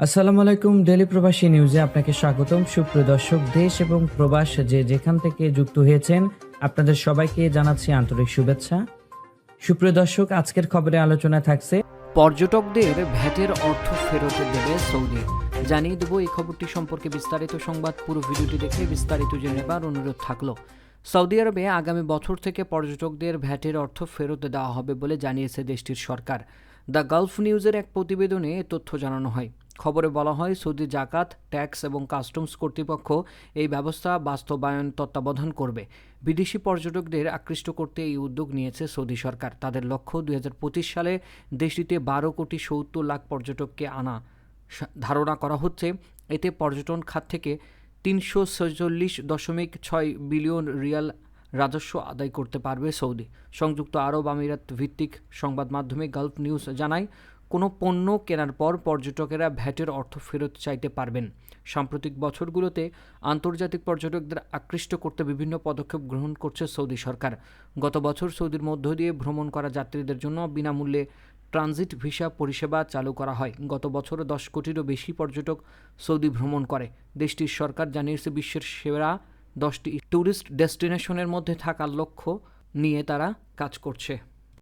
আসসালামু আলাইকুম ডেলি প্রবাসী নিউজে আপনাকে স্বাগতম। সুপ্রিয় দর্শক, দেশ এবং প্রবাস যে যেখান থেকে যুক্ত হয়েছেন, আপনাদের সবাইকে জানাচ্ছি আন্তরিক শুভেচ্ছা। সুপ্রিয় দর্শক, আজকের খবরে আলোচনা থাকছে পর্যটকদের ভ্যাটের অর্থ ফেরত দেবে সৌদি। জানিয়ে দেবো এই খবরটি সম্পর্কে বিস্তারিত সংবাদ। পুরো ভিডিওটি দেখে বিস্তারিত জেনে নেবার অনুরোধ থাকল। সৌদি আরবে আগামী বছর থেকে পর্যটকদের ভ্যাটের অর্থ ফেরত দেওয়া হবে বলে জানিয়েছে দেশটির সরকার। দ্য গালফ নিউজের এক প্রতিবেদনে তথ্য জানানো হয়। খবরে বলা হয়, সৌদি জাকাত, ট্যাক্স এবং কাস্টমস কর্তৃপক্ষ এই ব্যবস্থা বাস্তবায়ন তত্ত্বাবধান করবে। বিদেশি পর্যটকদের আকৃষ্ট করতে এই উদ্যোগ নিয়েছে সৌদি সরকার। তাদের লক্ষ্য, দুই হাজার পঁচিশ সালে দেশটিতে বারো কোটি সত্তর লাখ পর্যটককে আনা। ধারণা করা হচ্ছে, এতে পর্যটন খাত থেকে তিনশো ছেচল্লিশ দশমিক ছয় বিলিয়ন রিয়াল রাজস্ব আদায় করতে পারবে সৌদি। সংযুক্ত আরব আমিরাত ভিত্তিক সংবাদ মাধ্যমে গালফ নিউজ জানায় কোনো পণ্য কেনার পর পর্যটকেরা ভ্যাটের অর্থ ফেরত চাইতে পারবেন। সাম্প্রতিক বছরগুলোতে আন্তর্জাতিক পর্যটকদের আকৃষ্ট করতে বিভিন্ন পদক্ষেপ গ্রহণ করছে সৌদি সরকার। গত বছর সৌদির মধ্য দিয়ে ভ্রমণ করা যাত্রীদের জন্য বিনামূল্যে ট্রানজিট ভিসা পরিষেবা চালু করা হয়। গত বছর দশ কোটিরও বেশি পর্যটক সৌদি ভ্রমণ করে। দেশটির সরকার জানিয়েছে বিশ্বের সেরা দশটি ট্যুরিস্ট ডেস্টিনেশনের মধ্যে থাকার লক্ষ্য নিয়ে তারা কাজ করছে।